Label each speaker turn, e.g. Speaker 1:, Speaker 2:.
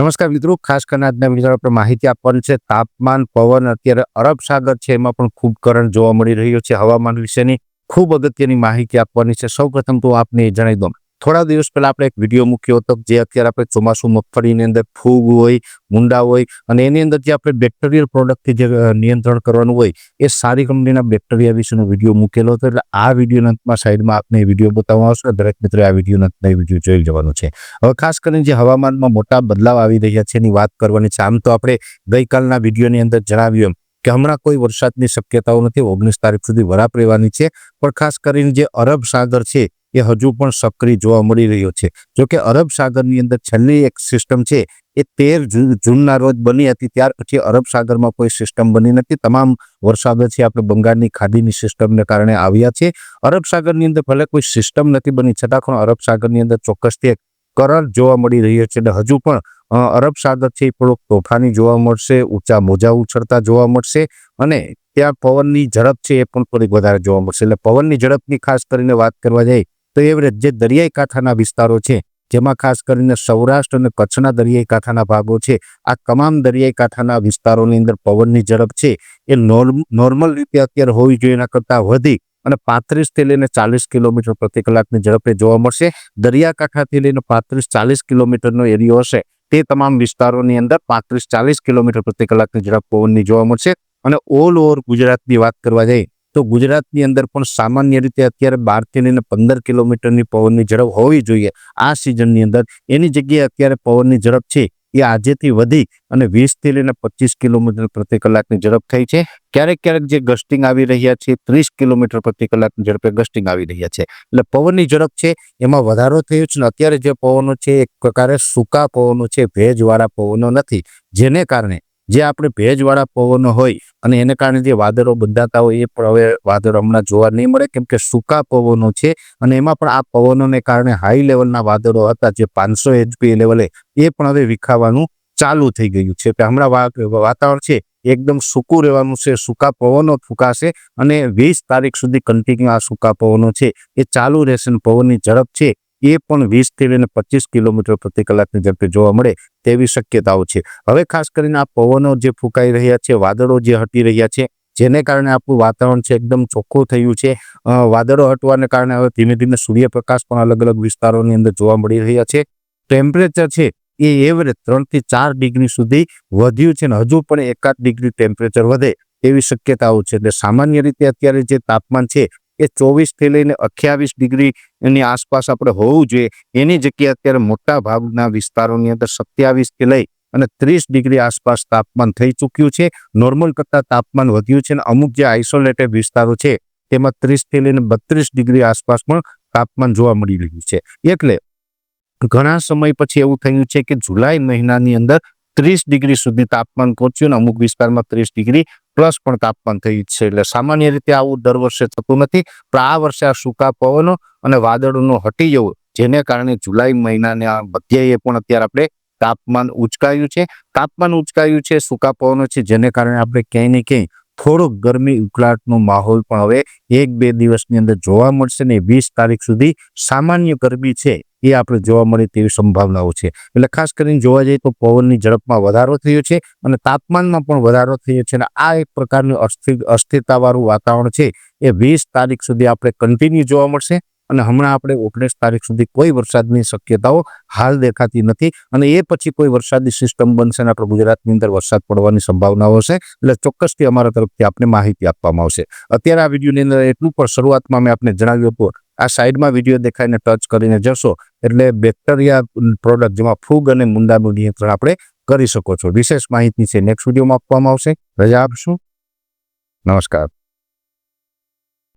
Speaker 1: નમસ્કાર મિત્રો, ખાસ કરીને આજના વીડિયો પર માહિતી આપવાની છે, તાપમાન, પવન અત્યારે અરબ સાગર છે, એમાં પણ ખૂબ કરંટ જોવા મળી રહ્યો છે, હવામાન વિશેની ખૂબ અગત્યની માહિતી આપવાની છે. સૌપ્રથમ તો આપને જણાવી દઉં. થોડા દિવસ પહેલા આપણે એક વીડિયો મૂક્યો હતો જે અત્યારે આપણે ચોમાસું મગફળીની અંદર ફૂગ હોય, મુંડા હોય અને એની અંદર જે આપણે બેક્ટેરિયલ પ્રોડક્ટથી જે નિયંત્રણ કરવાનું હોય, એ સારી કંપનીના બેક્ટેરિયા વિશેનો વીડિયો મૂકેલો હતો. એટલે આ વિડીયોના અંતમાં સાઈડમાં આપને એ વીડિયો બતાવવામાં આવશે. દરેક મિત્રો આ વિડીયોના અંતમાં વીડિયો જોઈ જવાનું છે. હવે ખાસ કરીને જે હવામાનમાં મોટા બદલાવ આવી રહ્યા છે એની વાત કરવાની છે. આમ તો આપણે ગઈકાલના વિડીયોની અંદર જણાવ્યું એમ કે હમણાં કોઈ વરસાદની શક્યતાઓ નથી. ઓગણીસ તારીખ સુધી વરાપ રહેવાની છે. પણ ખાસ કરીને જે અરબ સાગર છે એ હજુ પણ સક્રિય જોવા મળી રહ્યો છે. જોકે અરબ સાગરની અંદર છેલ્લી એક સિસ્ટમ છે, એ તેર જૂન જૂનના રોજ બની હતી, ત્યાર પછી અરબ સાગરમાં કોઈ સિસ્ટમ બની નથી. તમામ વરસાદો છે આપણે બંગાળની ખાડીની સિસ્ટમને કારણે આવ્યા છે. અરબ સાગરની અંદર ભલે કોઈ સિસ્ટમ નથી બની, છતાં પણ અરબ સાગરની અંદર ચોક્કસથી એક કરંટ જોવા મળી રહ્યો છે અને હજુ પણ અરબ સાગર છે એ થોડોક તોફાની જોવા મળશે, ઊંચા મોજા ઉછળતા જોવા મળશે અને ત્યાં પવનની ઝડપ છે એ પણ થોડીક વધારે જોવા મળશે. એટલે પવનની ઝડપની ખાસ કરીને વાત કરવા જાય તો એવરેજ જે દરિયાઈ કાંઠાના વિસ્તારો છે, જેમાં ખાસ કરીને સૌરાષ્ટ્ર અને કચ્છના દરિયાઈ કાંઠાના ભાગો છે, આ તમામ દરિયાઈ કાંઠાના વિસ્તારોની અંદર પવનની ઝડપ છે. એ નોર્મ, નોર્મલ રીતે અત્યારે હોવી જોઈએ, એના કરતાં વધી અને પાંત્રીસથી લઈને ચાલીસ કિલોમીટર પ્રતિ કલાકની ઝડપે જોવા મળશે. દરિયાકાંઠાથી લઈને પાંત્રીસ ચાલીસ કિલોમીટરનો એરિયો હશે, તે તમામ વિસ્તારોની અંદર પાંત્રીસ ચાલીસ કિલોમીટર પ્રતિ કલાકની ઝડપ પવનની જોવા મળશે. અને ઓલ ઓવર ગુજરાતની વાત કરવા જઈએ તો ગુજરાતની અંદર પણ સામાન્ય રીતે અત્યારે બારથી લઈને પંદર કિલોમીટરની પવનની ઝડપ હોવી જોઈએ. આ સિઝનની અંદર એની જગ્યાએ અત્યારે પવનની ઝડપ છે એ આજેથી વધી અને વીસથી લઈને પચીસ કિલોમીટર પ્રતિ કલાકની ઝડપ થઈ છે. ક્યારેક ક્યારેક જે ગસ્ટિંગ આવી રહ્યા છે, ત્રીસ કિલોમીટર પ્રતિ કલાકની ઝડપે ગસ્ટિંગ આવી રહ્યા છે. એટલે પવનની ઝડપ છે, એમાં વધારો થયો છે ને અત્યારે જે પવનો છે, એક પ્રકારે સૂકા પવનો છે, ભેજવાળા પવનો નથી. જેને કારણે જે આપણે ભેજવાળા પવનો હોય અને એને કારણે જે વાદળો બંધાતા હોય એ પણ હવે વાદળો હમણાં જોવા નહીં મળે, કેમ કે સૂકા પવનો છે અને એમાં પણ આ પવનોને કારણે હાઈ લેવલના વાદળો હતા, જે પાંચસો એચપી લેવલે એ પણ હવે વિખાવાનું ચાલુ થઈ ગયું છે. કે હમણાં વાતાવરણ છે, એકદમ સૂકું રહેવાનું છે, સૂકા પવનો ફૂંકાશે અને વીસ તારીખ સુધી કન્ટિન્યુ આ સૂકા પવનો છે. એ ચાલુ રહેશે પવનની ઝડપ છે એ પણ વીસથી લઈને પચીસ કિલોમીટર પ્રતિ કલાકની ઝડપે જોવા મળે તેવી શક્યતાઓ છે. હવે ખાસ કરીને આ પવનો જે ફૂંકાઈ રહ્યા છે, વાદળો જે હટી રહ્યા છે, જેને કારણે આપણું વાતાવરણ છે એકદમ ચોખ્ખું થયું છે. વાદળો હટવાને કારણે હવે ધીમે ધીમે સૂર્યપ્રકાશ પણ અલગ અલગ વિસ્તારોની અંદર જોવા મળી રહ્યા છે. ટેમ્પરેચર છે એ એવરેજ ત્રણથી ચાર ડિગ્રી સુધી વધ્યું છે ને હજુ પણ એકાદ ડિગ્રી ટેમ્પરેચર વધે એવી શક્યતાઓ છે. એટલે સામાન્ય રીતે અત્યારે જે તાપમાન છે એ ચોવીસથી લઈને અઠ્યાવીસ ડિગ્રી એની આસપાસ આપણે હોવું જોઈએ. એની જગ્યાએ અત્યારે મોટા ભાગના વિસ્તારોની અંદર સત્યાવીસથી લઈ અને ત્રીસ ડિગ્રી આસપાસ તાપમાન થઈ ચૂક્યું છે. નોર્મલ કરતાં તાપમાન વધ્યું છે અને અમુક જે આઇસોલેટેડ વિસ્તારો છે, તેમાં ત્રીસથી લઈને બત્રીસ ડિગ્રી આસપાસ પણ તાપમાન જોવા મળી રહ્યું છે. એટલે ઘણા સમય પછી એવું થયું છે કે જુલાઈ મહિનાની અંદર ત્રીસ ડિગ્રી સુધી તાપમાન પહોંચ્યું અને અમુક વિસ્તારમાં ત્રીસ ડિગ્રી પ્લસ પણ તાપમાન થયું છે. એટલે સામાન્ય રીતે આવું દર વર્ષે થતું નથી. પણ આ વર્ષે આ સૂકા પવનો અને વાદળોનો હટી જવું જેને કારણે જુલાઈ મહિનાને આ મધ્યએ પણ અત્યારે આપણે તાપમાન ઉચકાયું છે. તાપમાન ઉચકાયું છે, સૂકા પવનો છે, જેને કારણે આપણે ક્યાંય ને ક્યાંય થોડોક ગરમી ઉકળાટનો માહોલ પણ હવે એક બે દિવસની અંદર જોવા મળશે ને વીસ તારીખ સુધી સામાન્ય ગરમી છે એ આપણે જોવા મળે તેવી સંભાવનાઓ છે. એટલે ખાસ કરીને જોવા જઈએ તો પવનની ઝડપમાં વધારો થયો છે અને તાપમાનમાં પણ વધારો થયો છે અને આ એક પ્રકારનું અસ્થિર અસ્થિરતાવાળું વાતાવરણ છે એ વીસ તારીખ સુધી આપણે કન્ટિન્યુ જોવા મળશે. અને હમણાં આપણે ઓગણીસ તારીખ સુધી કોઈ વરસાદની શક્યતાઓ હાલ દેખાતી નથી અને એ પછી કોઈ વરસાદની સિસ્ટમ બનશે અને આપણે ગુજરાતની અંદર વરસાદ પડવાની સંભાવનાઓ હશે, એટલે ચોક્કસથી અમારા તરફથી આપને માહિતી આપવામાં આવશે. અત્યારે આ વિડીયોની અંદર એટલું પણ શરૂઆતમાં મેં આપને જણાવ્યું હતું, આ સાઈડમાં વીડિયો દેખાઈને ટચ કરીને જશો, એટલે બેક્ટેરિયા પ્રોડક્ટ જેમાં ફૂગ અને મુંડાનું નિયંત્રણ આપણે કરી શકો છો. વિશેષ માહિતી છે, નેક્સ્ટ વિડીયોમાં આપવામાં આવશે. રજા આપશું. નમસ્કાર.